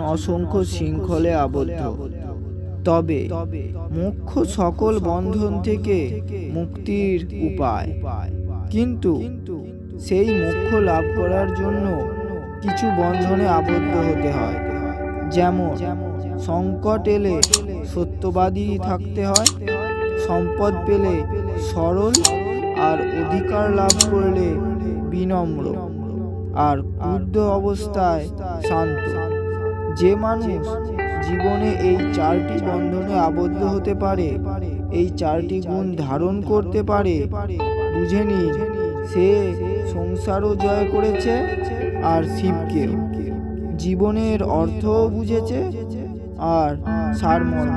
অসংখ্য শৃঙ্খলে আবদ্ধ। তবে মুখ্য সকল বন্ধন থেকে মুক্তির উপায়। কিন্তু সেই মুখ্য লাভ করার জন্য কিছু বন্ধনে আবদ্ধ হতে হয়। যেমন, সংকট এলে সত্যবাদী থাকতে হয়, সম্পদ পেলে সরল আর অধিকার লাভ করলে বিনম্র। আর ক্রুদ্ধ অবস্থায় শান্ত। যে মানুষ জীবনে এই চারটি বন্ধনে আবদ্ধ হতে পারে, এই চারটি গুণ ধারণ করতে পারে, বুঝে নিন সে সংসারও জয় করেছে আর শিবকে জীবনের অর্থও বুঝেছে আর সারমর্ম।